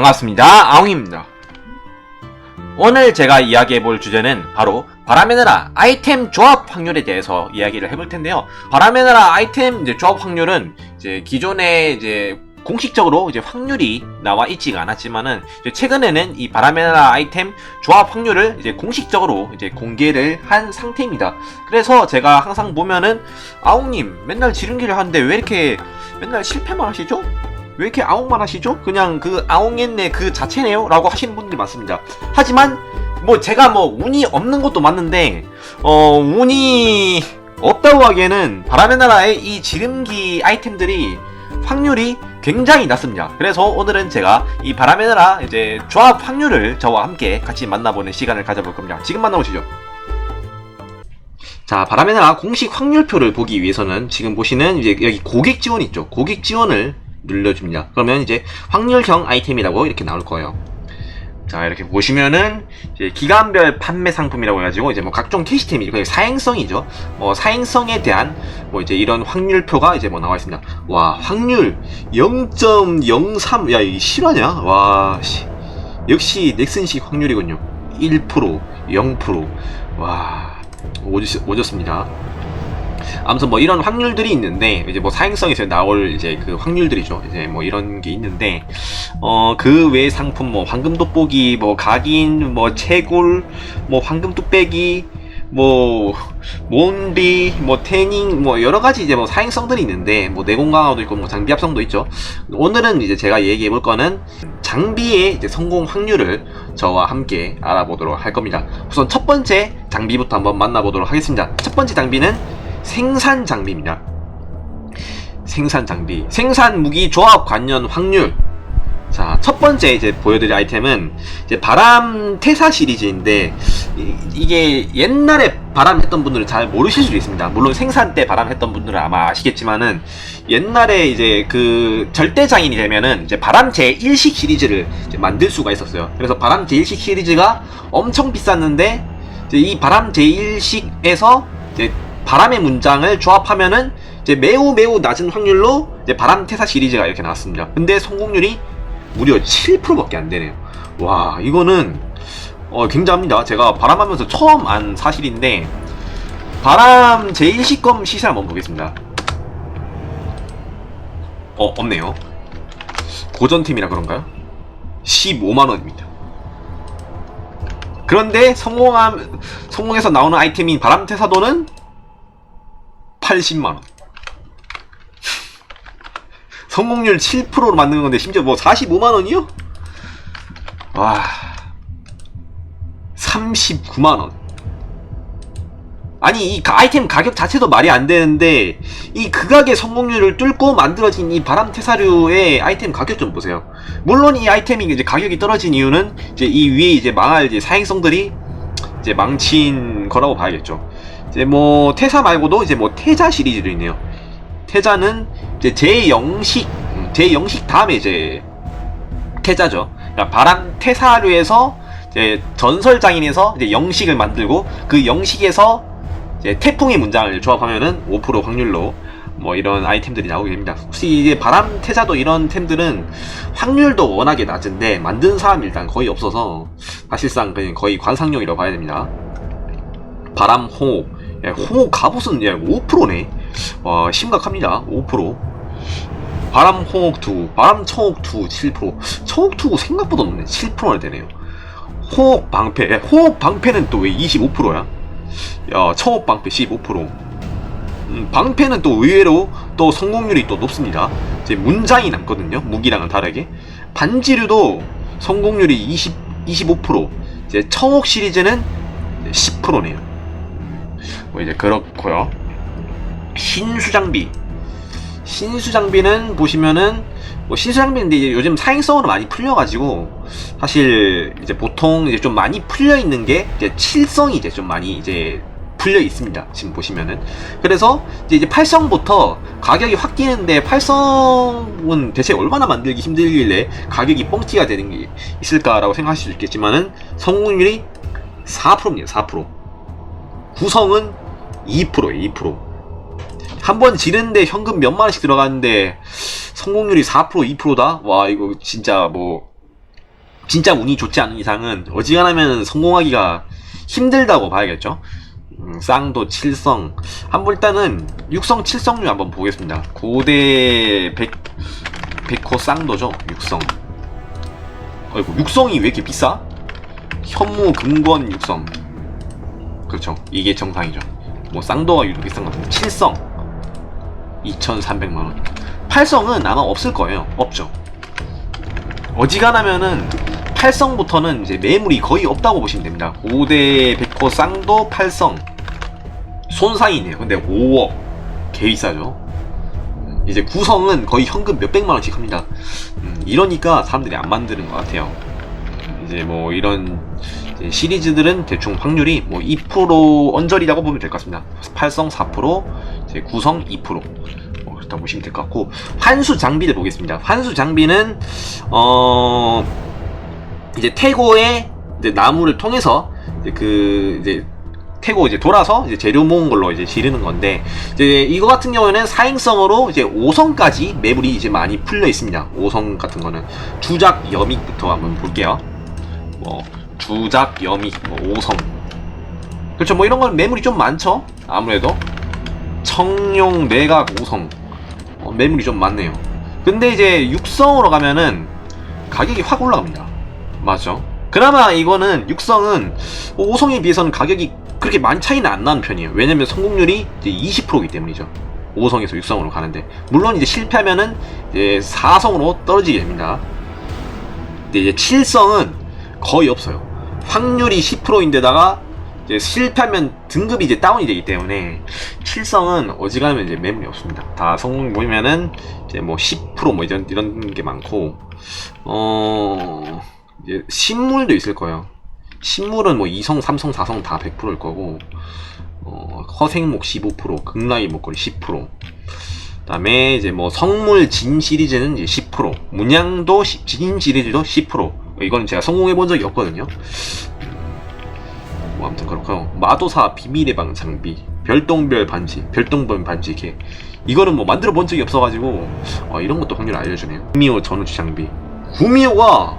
반갑습니다. 아웅입니다. 오늘 제가 이야기해볼 주제는 바로 바람의 나라 아이템 조합 확률에 대해서 이야기를 해볼 텐데요. 바람의 나라 아이템 조합 확률은 이제 기존에 이제 공식적으로 이제 확률이 나와 있지가 않았지만은 최근에는 이 바람의 나라 아이템 조합 확률을 이제 공식적으로 이제 공개를 한 상태입니다. 그래서 제가 항상 보면은 아웅님 맨날 지름길을 하는데 왜 이렇게 맨날 실패만 하시죠? 왜 이렇게 아웅만 하시죠? 그냥 그 아웅했네 그 자체네요? 라고 하시는 분들이 많습니다. 하지만 뭐 제가 뭐 운이 없는 것도 맞는데 어 운이 없다고 하기에는 바람의 나라의 이 지름기 아이템들이 확률이 굉장히 낮습니다. 그래서 오늘은 제가 이 바람의 나라 이제 조합 확률을 저와 함께 같이 만나보는 시간을 가져볼 겁니다. 지금 만나보시죠. 자, 바람의 나라 공식 확률표를 보기 위해서는 지금 보시는 이제 여기 고객 지원 있죠. 고객 지원을 눌러줍니다. 그러면 이제 확률형 아이템이라고 이렇게 나올 거예요. 자, 이렇게 보시면은 기간별 판매 상품이라고 해가지고 이제 뭐 각종 캐시템이죠. 그냥 사행성이죠. 뭐 사행성에 대한 뭐 이제 이런 확률표가 이제 뭐 나와 있습니다. 와, 확률 0.03. 야, 이 실화냐? 와, 씨. 역시 넥슨식 확률이군요. 1%, 0%. 와, 오졌, 오졌습니다. 아무튼 뭐 이런 확률들이 있는데 이제 뭐 사행성에서 나올 이제 그 확률들이죠. 이제 뭐 이런 게 있는데 어 그 외 상품 뭐 황금 돋보기, 뭐 각인, 뭐 채굴, 뭐 황금 뚝배기, 뭐 몬비, 뭐 태닝, 뭐 여러 가지 이제 뭐 사행성들이 있는데 뭐 내공 강화도 있고 뭐 장비 합성도 있죠. 오늘은 이제 제가 얘기해 볼 거는 장비의 이제 성공 확률을 저와 함께 알아보도록 할 겁니다. 우선 첫 번째 장비부터 한번 만나보도록 하겠습니다. 첫 번째 장비는 생산 장비입니다. 생산 장비. 생산 무기 조합 관련 확률. 자, 첫 번째 이제 보여드릴 아이템은 이제 바람 태사 시리즈인데 이, 게 옛날에 바람 했던 분들은 잘 모르실 수도 있습니다. 물론 생산 때 바람 했던 분들은 아마 아시겠지만은 옛날에 이제 그 절대 장인이 되면은 이제 바람 제1식 시리즈를 만들 수가 있었어요. 그래서 바람 제1식 시리즈가 엄청 비쌌는데 이 바람 제1식에서 이제 바람의 문장을 조합하면은 이제 매우 매우 낮은 확률로 이제 바람 태사 시리즈가 이렇게 나왔습니다. 근데 성공률이 무려 7%밖에 안 되네요. 와, 이거는 어, 굉장합니다. 제가 바람하면서 처음 안 사실인데 바람 제1시검 시세 한번 보겠습니다. 어, 없네요. 고전템이라 그런가요? 15만원입니다. 그런데 성공함, 성공해서 나오는 아이템인 바람태사도는 80만원. 성공률 7%로 만드는 건데 심지어 뭐 45만원이요? 와 39만원 아니 이 가- 아이템 가격 자체도 말이 안 되는데 이 극악의 성공률을 뚫고 만들어진 이 바람 태사류의 아이템 가격 좀 보세요. 물론 이 아이템이 이제 가격이 떨어진 이유는 이제 이 위에 이제 망할 이제 사행성들이 이제 망친 거라고 봐야겠죠. 이제 뭐 태사 말고도 이제 뭐 태자 시리즈도 있네요. 태자는 이제 제0식 제0식 다음에 이제 태자죠. 그러니까 바람 태사류에서 이제 전설 장인에서 이제 영식을 만들고 그 영식에서 이제 태풍의 문장을 조합하면은 5% 확률로 뭐 이런 아이템들이 나오게 됩니다. 혹시 이제 바람 태자도 이런 템들은 확률도 워낙에 낮은데 만든 사람이 일단 거의 없어서 사실상 그냥 거의 관상용이라고 봐야 됩니다. 바람 호흡, 야, 호흡 갑옷은 야, 5%네. 와 심각합니다. 5%. 바람 호흡 투, 바람 청옥 투 7%. 청옥 투 생각보다 높네. 7%나 되네요. 호흡 방패, 야, 호흡 방패는 또 왜 25%야? 야, 청옥 방패 15%. 음, 방패는 또 의외로 또 성공률이 또 높습니다. 이제 문장이 남거든요. 무기랑은 다르게. 반지류도 성공률이 20, 25%. 이제 청옥 시리즈는 10%네요. 뭐 이제 그렇고요. 신수 장비. 신수 장비는 보시면은 뭐 신수 장비인데 이제 요즘 사행성으로 많이 풀려가지고 사실 이제 보통 이제 좀 많이 풀려 있는 게 이제 칠성이 이제 좀 많이 이제 풀려 있습니다. 지금 보시면은 그래서 이제, 이제 8성부터 가격이 확 뛰는데 8성은 대체 얼마나 만들기 힘들길래 가격이 뻥튀가 되는 게 있을까라고 생각하실 수 있겠지만은 성공률이 4%입니다. 4%. 구성은 2%예요. 2%. 한 번 지르는데 현금 몇만 원씩 들어가는데 성공률이 4% 2%다? 와 이거 진짜 뭐 진짜 운이 좋지 않은 이상은 어지간하면 성공하기가 힘들다고 봐야겠죠. 음, 쌍도 7성 한번 일단은 6성 7성류 한번 보겠습니다. 고대 백 백호 쌍도죠 6성. 아이고 6성이 왜 이렇게 비싸? 현무 금권 6성. 그렇죠. 이게 정상이죠. 뭐 쌍도가 유독 비싼 것 같은데 7성 2,300만 원. 8성은 아마 없을 거예요. 없죠. 어지간하면은 8성부터는 이제 매물이 거의 없다고 보시면 됩니다. 5대 백호 쌍도 8성 손상이네요. 근데 5억 개 비싸죠. 음, 이제 9성은 거의 현금 몇백만 원씩 합니다. 음, 이러니까 사람들이 안 만드는 것 같아요. 음, 이제 뭐 이런 시리즈들은 대충 확률이 뭐 2% 언저리라고 보면 될 것 같습니다. 8성 4%, 이제 9성 2%. 뭐 그렇다 보시면 될 것 같고 환수 장비를 보겠습니다. 환수 장비는 어 이제 태고의 이제 나무를 통해서 이제 그 이제 태고 이제 돌아서 이제 재료 모은 걸로 이제 지르는 건데 이제 이거 같은 경우에는 사행성으로 이제 5성까지 매물이 이제 많이 풀려 있습니다. 5성 같은 거는 주작 여믹부터 한번 볼게요. 뭐 주작 여믹 뭐 5성 그렇죠 뭐 이런 건 매물이 좀 많죠 아무래도 청룡 내각 5성 어, 매물이 좀 많네요. 근데 이제 육성으로 가면은 가격이 확 올라갑니다. 맞죠? 그나마 이거는 육성은 5성에 비해서는 가격이 그렇게 많이 차이는 안 나는 편이에요. 왜냐면 성공률이 이제 20%이기 때문이죠. 5성에서 6성으로 가는데 물론 이제 실패하면은 이제 4성으로 떨어지게 됩니다. 근데 이제 7성은 거의 없어요. 확률이 10%인데다가 이제 실패하면 등급이 이제 다운이 되기 때문에 7성은 어지간하면 이제 매물이 없습니다. 다 성공 보면은 이제 뭐 10%뭐 이런 이런 게 많고 어 이제 신물도 있을 거예요. 신물은 뭐 2성, 3성, 4성 다 100%일 거고 어, 허생목 15%, 극라이 목걸이 10%. 그다음에 이제 뭐 성물 진 시리즈는 이제 10%, 문양도 시- 진 시리즈도 10%. 이거는 제가 성공해 본 적이 없거든요. 뭐 아무튼 그렇고요. 마도사 비밀의 방 장비, 별똥별 반지, 별똥별 반지 이렇게 이거는 뭐 만들어 본 적이 없어가지고 어, 이런 것도 확률 알려주네요. 구미호 전우지 장비, 구미호가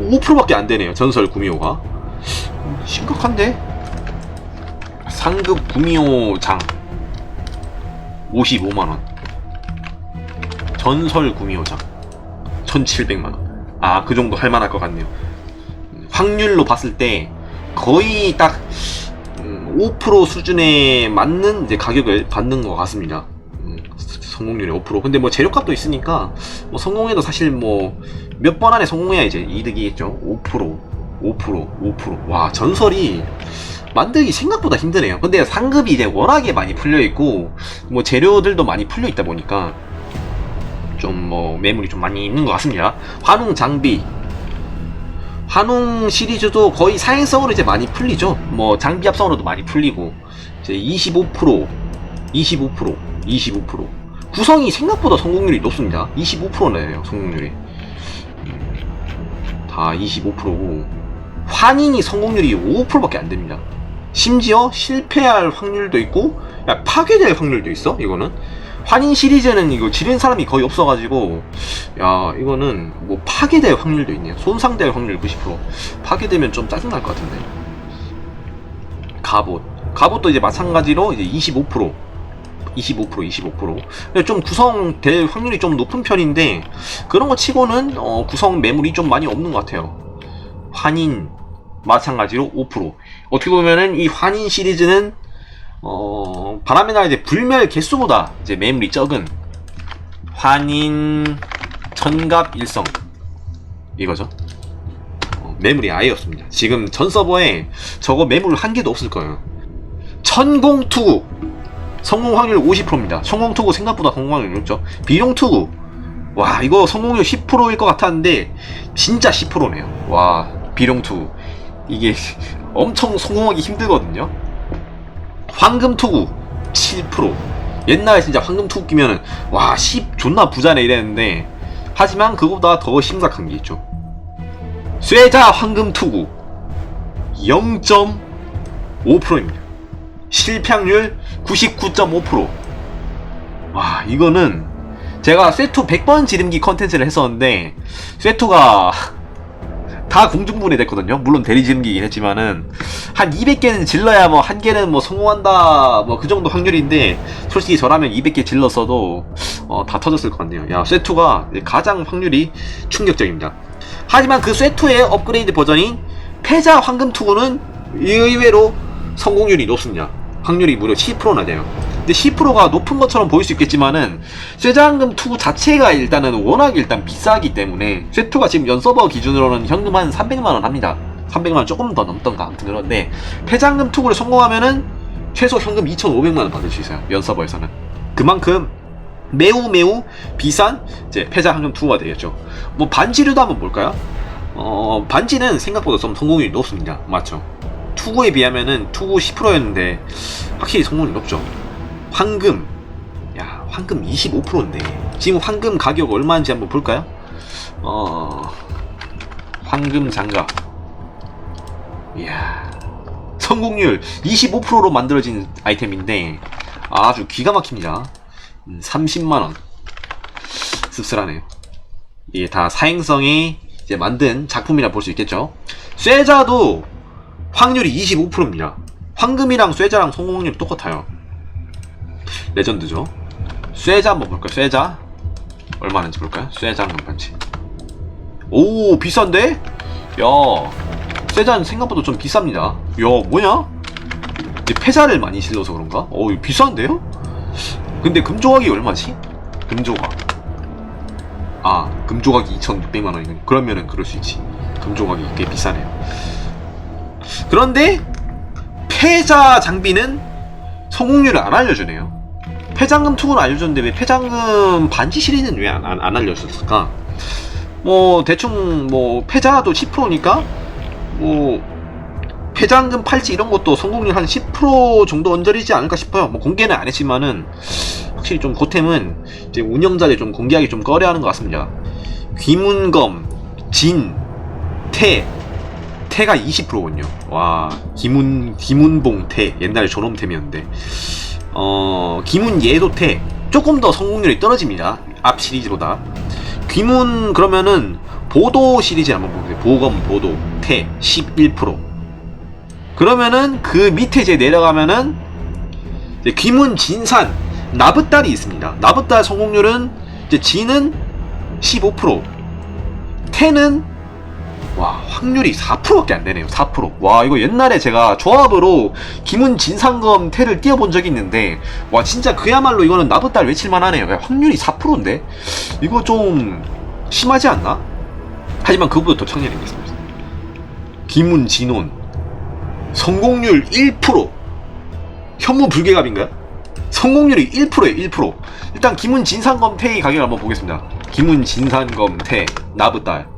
5%밖에 안 되네요. 전설 구미호가 심각한데? 상급 구미호 장 55만 원, 전설 구미호 장 1,700만 원. 아 그 정도 할 만할 것 같네요. 확률로 봤을 때 거의 딱 음, 5% 수준에 맞는 이제 가격을 받는 것 같습니다. 음, 성공률이 5%. 근데 뭐 재료값도 있으니까 뭐 성공해도 사실 뭐 몇 번 안에 성공해야 이제 이득이겠죠. 5%, 5%, 5%. 와 전설이 만들기 생각보다 힘드네요. 근데 상급이 이제 워낙에 많이 풀려 있고 뭐 재료들도 많이 풀려 있다 보니까 좀 뭐 매물이 좀 많이 있는 것 같습니다. 환웅 장비 한웅 시리즈도 거의 사행성으로 이제 많이 풀리죠. 뭐 장비 합성으로도 많이 풀리고 이제 25%, 25%, 25%. 구성이 생각보다 성공률이 높습니다. 25%네요 성공률이. 음, 다 25%고 환인이 성공률이 5%밖에 안 됩니다. 심지어 실패할 확률도 있고 야, 파괴될 확률도 있어 이거는 환인 시리즈는 이거 지른 사람이 거의 없어가지고 야 이거는 뭐 파괴될 확률도 있네요. 손상될 확률 90% 파괴되면 좀 짜증날 것 같은데. 갑옷. 갑옷도 이제 마찬가지로 이제 25% 25% 25% 근데 좀 구성될 확률이 좀 높은 편인데 그런 거 치고는 어, 구성 매물이 좀 많이 없는 것 같아요. 환인 마찬가지로 5% 어떻게 보면은 이 환인 시리즈는 어, 바람의 날 이제 불멸 개수보다 이제 매물이 적은 환인 천갑 일성 이거죠. 어, 매물이 아예 없습니다. 지금 전 서버에 저거 매물 한 개도 없을 거예요. 천공 투구 성공 확률 50%입니다. 천공투구 생각보다 성공 확률 높죠. 비룡 투구 와 이거 성공률 10%일 것 같았는데 진짜 10%네요. 와 비룡 투구 이게 엄청 성공하기 힘들거든요. 황금투구 7% 옛날에 진짜 황금투구 끼면은 와 10 존나 부자네 이랬는데 하지만 그거보다 더 심각한 게 있죠. 쇠자 황금투구 0.5%입니다. 실패확률 99.5%와 이거는 제가 쇠투 100번 지름기 컨텐츠를 했었는데 쇠투가 다 공중분해 됐거든요. 물론 대리지름기긴 했지만은 한 200개는 질러야 뭐 한 개는 뭐 성공한다 뭐 그 정도 확률인데 솔직히 저라면 200개 질렀어도 어, 다 터졌을 것 같네요. 야 쇠투가 가장 확률이 충격적입니다. 하지만 그 쇠투의 업그레이드 버전인 패자 황금 투구는 의외로 성공률이 높습니다. 확률이 무려 10%나 돼요. 근데 10%가 높은 것처럼 보일 수 있겠지만은 쇠자황금 투구 자체가 일단은 워낙 일단 비싸기 때문에 쇠투가 지금 연 서버 기준으로는 현금 한 300만 원 합니다. 300만 원 조금 더 넘던가 아무튼 그런데 패자황금 투구를 성공하면은 최소 현금 2,500만 원 받을 수 있어요. 연 서버에서는 그만큼 매우 매우 비싼 이제 황금 투구가 되겠죠. 뭐 반지류도 한번 볼까요? 어 반지는 생각보다 좀 성공률이 높습니다. 맞죠? 투구에 비하면은 투구 10%였는데 확실히 성공률이 높죠. 황금 야 황금 25%인데 지금 황금 가격 얼마인지 한번 볼까요? 어 황금 장갑 이야 성공률 25%로 만들어진 아이템인데 아주 기가 막힙니다. 음, 30만원. 씁쓸하네요. 이게 다 사행성이 이제 만든 작품이라 볼 수 있겠죠. 쇠자도 확률이 25%입니다. 황금이랑 쇠자랑 성공률이 똑같아요. 레전드죠. 쇠자 한번 볼까요? 쇠자. 얼마인지 볼까요? 쇠자 한번 반지. 오, 비싼데? 야, 쇠자는 생각보다 좀 비쌉니다. 야, 뭐냐? 이제 패자를 많이 실러서 그런가? 어, 비싼데요? 근데 금조각이 얼마지? 금조각. 아, 금조각이 2,600만 원이군. 그러면은 그럴 수 있지. 금조각이 꽤 비싸네요. 그런데 패자 장비는 성공률을 안 알려주네요. 패장금 투구는 알려줬는데 왜 패장금 반지 시리즈는 왜 안 안 알려줬을까? 뭐 대충 뭐 패자도 10%니까 뭐 패장금 팔찌 이런 것도 성공률 한 10% 정도 언저리지 않을까 싶어요. 뭐 공개는 안 했지만은 확실히 좀 고템은 이제 운영자들이 좀 공개하기 좀 꺼려하는 것 같습니다. 귀문검, 진, 태, 태가 20%군요. 와, 기문 기문봉 태 옛날에 저놈템이었는데 어 기문 예도 태 조금 더 성공률이 떨어집니다. 앞 시리즈보다 귀문 그러면은 보도 시리즈 한번 보세요. 보검 보도 태 11%. 그러면은 그 밑에 이제 내려가면은 이제 귀문 진산 나붓달이 있습니다. 나붓달 성공률은 이제 진은 15%, 태는 와 확률이 4%밖에 안 되네요. 4%. 와 이거 옛날에 제가 조합으로 김은 진상검 태를 띄워본 적이 있는데 와 진짜 그야말로 이거는 나붓달 외칠만 하네요. 확률이 4%인데 이거 좀 심하지 않나? 하지만 그보다 더 청년이 있습니다. 김은 진원 성공률 1% 현무 불개갑인가요? 성공률이 1%에요 1% 일단 김은 진상검 태의 가격을 한번 보겠습니다 김은 진상검 태 나붓달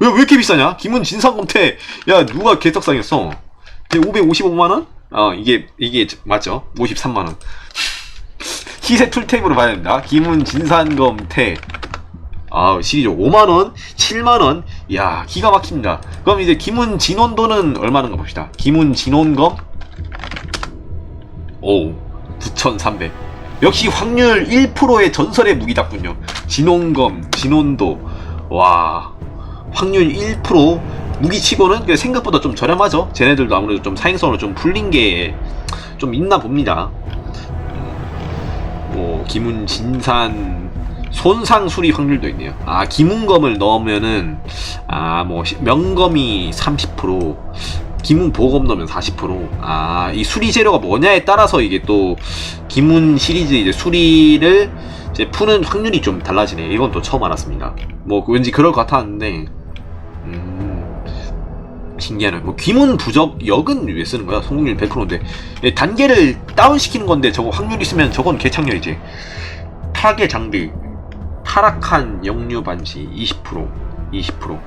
왜, 왜 이렇게 비싸냐? 김은 진상검 태. 야, 누가 개떡상했어? 555만원? 어, 이게, 이게, 맞죠? 53만원. 희세 툴템으로 봐야 됩니다. 김은 진상검 태. 아, 시리즈 5만원, 7만원. 야 기가 막힙니다. 그럼 이제 김은 진원도는 얼마인가 봅시다. 김은 진원검? 오, 9,300. 역시 확률 1%의 전설의 무기답군요. 진원검, 진원도. 와, 확률 1% 무기치고는 그 생각보다 좀 저렴하죠. 쟤네들도 아무래도 좀 사행성으로 좀 풀린 게 좀 있나 봅니다. 음, 뭐 기문 진산 손상 수리 확률도 있네요. 아 기문검을 넣으면은 아 뭐 명검이 30% 기문 보검 넣으면 40%아 이 수리 재료가 뭐냐에 따라서 이게 또 기문 시리즈 이제 수리를 이제 푸는 확률이 좀 달라지네. 이건 또 처음 알았습니다. 뭐 왠지 그럴 것 같았는데 음, 신기하네. 뭐 귀문 부적 역은 왜 쓰는 거야? 성공률 100%인데 단계를 다운 시키는 건데 저거 확률 있으면 저건 개창렬이지. 타겟 장비 타락한 영유 반지 20% 20%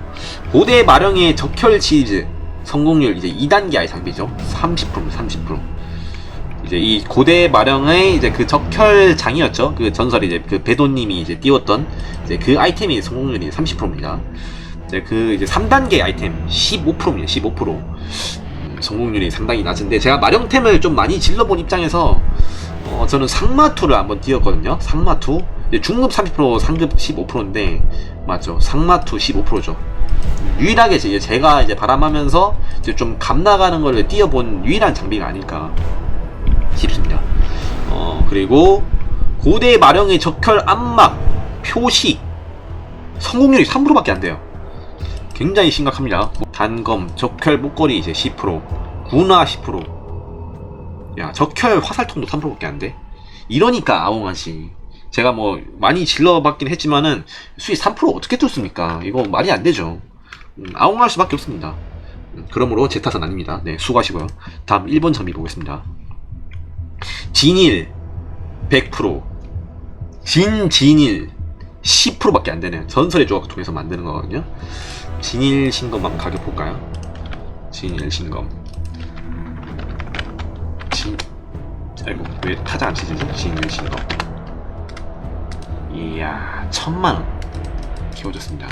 고대 마령의 적혈 시리즈 성공률 이제 2단계 아이 장비죠. 30% 30% 이제 이 고대 마령의 이제 그 적혈 장이었죠. 그 전설이 이제 그 배도님이 이제 띄웠던 이제 그 아이템이 성공률이 30%입니다. 이제 그 이제 3단계 아이템 15%입니다. 15%. 음, 성공률이 상당히 낮은데 제가 마령템을 좀 많이 질러본 입장에서 어, 저는 상마투를 한번 띄웠거든요. 상마투. 중급 30% 상급 15%인데 맞죠. 상마투 15%죠. 유일하게 이제 제가 이제 바람하면서 이제 좀 감나가는 걸 띄어본 유일한 장비가 아닐까 싶습니다. 어, 그리고 고대 마령의 적혈 암막 표시 성공률이 3%밖에 안 돼요. 굉장히 심각합니다. 단검, 적혈 목걸이 이제 10%, 군화 10%. 야, 적혈 화살통도 3%밖에 안 돼. 이러니까 아웅하시. 제가 뭐 많이 질러봤긴 했지만은 수익 3% 어떻게 뚫습니까? 이거 말이 안 되죠. 음, 아웅할 수밖에 없습니다. 음, 그러므로 제 탓은 아닙니다. 네, 수고하시고요. 다음 1번 장비 보겠습니다. 진일 100%, 진진일 10%밖에 안 되네요. 전설의 조각 통해서 만드는 거거든요. 진일 신검 한번 가격 볼까요? 진일 신검. 진, 아이고 왜 타자 안 치지? 진일 신검. 이야 천만 원 키워줬습니다.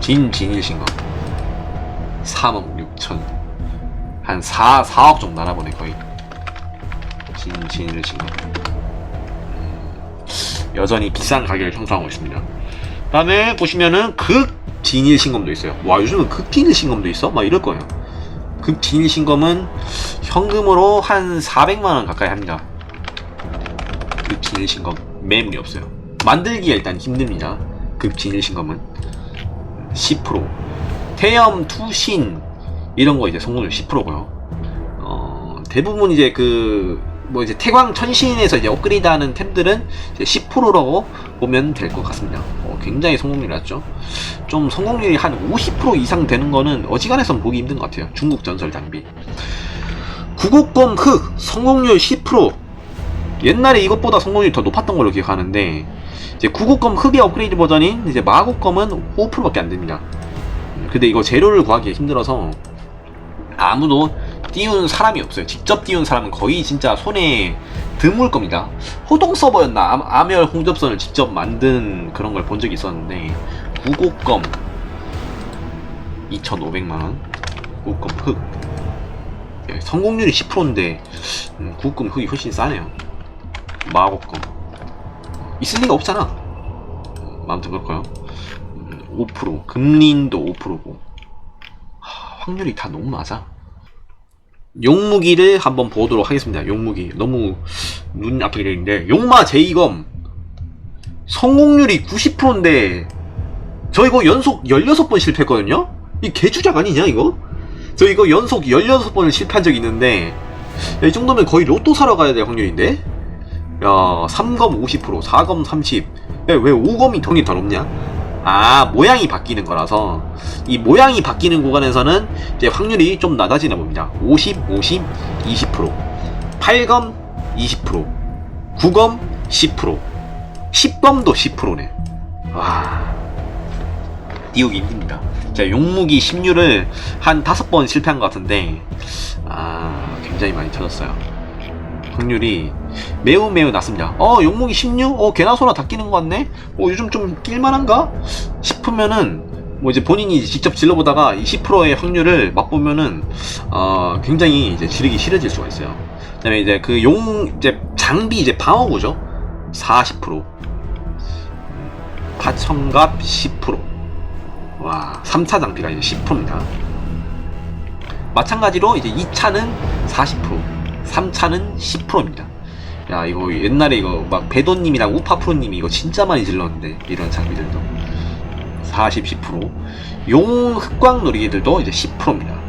진 진일 신검. 3억 6천. 한 4, 4억 정도 나라보네 거의. 진 진일 신검. 여전히 비싼 가격을 형성하고 있습니다. 다음에 보시면은 극 진일 신검도 있어요. 와 요즘은 극 진일 신검도 있어? 막 이럴 거예요. 극 진일 신검은 현금으로 한 400만 원 가까이 합니다. 극 진일 신검 매물이 없어요. 만들기가 일단 힘듭니다. 극 진일 신 검은 10% 태염 투신 이런 거 이제 성공률 10%고요. 어, 대부분 이제 그 뭐 이제 태광 천신에서 이제 업그레이드하는 템들은 이제 10%라고 보면 될 것 같습니다. 어, 굉장히 성공률이 낮죠. 좀 성공률이 한 50% 이상 되는 거는 어지간해선 보기 힘든 것 같아요. 중국 전설 장비. 구곡검 흑 성공률 10%. 옛날에 이것보다 성공률이 더 높았던 걸로 기억하는데 이제 구곡검 흑의 업그레이드 버전인 이제 마곡검은 5%밖에 안 됩니다. 근데 이거 재료를 구하기 힘들어서 아무도 띄운 사람이 없어요. 직접 띄운 사람은 거의 진짜 손에 드물 겁니다. 호동 서버였나? 아- 아멸 홍접선을 직접 만든 그런 걸 본 적이 있었는데 구곡검 2,500만원 구곡검 흑 예, 성공률이 10%인데 음, 구곡검 흑이 훨씬 싸네요. 마곡검 있을 리가 없잖아. 음, 아무튼 그럴까요? 음, 5% 금린도 5%고 확률이 다 너무 낮아. 용무기를 한번 보도록 하겠습니다. 용무기 너무 눈 아프게 되는데 용마 제2검 성공률이 90%인데 저 이거 연속 16번 실패했거든요? 이 개주작 아니냐 이거? 저 이거 연속 16번을 실패한 적이 있는데 야, 이 정도면 거의 로또 사러 가야 될 확률인데? 야 3검 50% 4검 30 야, 왜 5검이 덩이 더 높냐? 아 모양이 바뀌는 거라서. 이 모양이 바뀌는 구간에서는 이제 확률이 좀 낮아지나 봅니다. 50, 50, 20% 8검 20% 9검 10% 10검도 10%네. 와. 띄우기 힘듭니다. 제가 용무기 16을 한 5번 실패한 것 같은데 아 굉장히 많이 터졌어요 확률이 매우 매우 낮습니다. 어, 용목이 16? 어, 개나 소나 다 끼는 것 같네? 어, 요즘 좀 낄만한가? 싶으면은, 뭐 이제 본인이 직접 질러보다가 이 10%의 확률을 맛보면은, 어, 굉장히 이제 지르기 싫어질 수가 있어요. 그 다음에 이제 그 용, 이제 장비 이제 방어구죠? 40%. 파청갑 10%. 와, 3차 장비가 이제 10%입니다. 마찬가지로 이제 2차는 40%, 3차는 10%입니다. 야 이거 옛날에 이거 막 배도님이랑 우파프로님이 이거 진짜 많이 질렀는데 이런 장비들도 40, 10%용 흑광 놀이기들도 이제 10%입니다.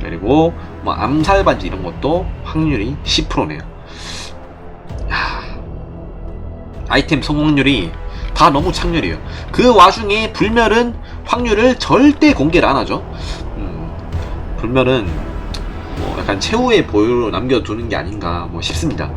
그리고 뭐 암살 반지 이런 것도 확률이 10%네요. 야 아이템 성공률이 다 너무 착률이에요. 그 와중에 불멸은 확률을 절대 공개를 안 하죠. 음, 불멸은 뭐 약간 최후의 보유로 남겨두는 게 아닌가 뭐 싶습니다.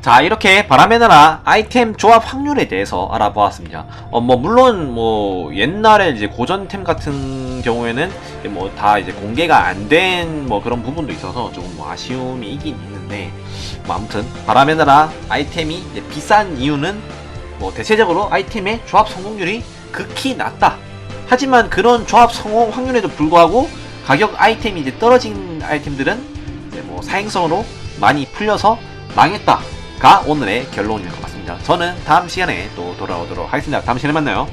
자 이렇게 바람의 나라 아이템 조합 확률에 대해서 알아보았습니다. 어 뭐 물론 뭐 옛날에 이제 고전템 같은 경우에는 뭐 다 이제 공개가 안 된 뭐 그런 부분도 있어서 조금 뭐 아쉬움이 있긴 있는데 뭐 아무튼 바람의 나라 아이템이 비싼 이유는 뭐 대체적으로 아이템의 조합 성공률이 극히 낮다. 하지만 그런 조합 성공 확률에도 불구하고 가격 아이템이 이제 떨어진 아이템들은 이제 뭐 사행성으로 많이 풀려서 망했다. 가 오늘의 결론일 것 같습니다. 저는 다음 시간에 또 돌아오도록 하겠습니다. 다음 시간에 만나요.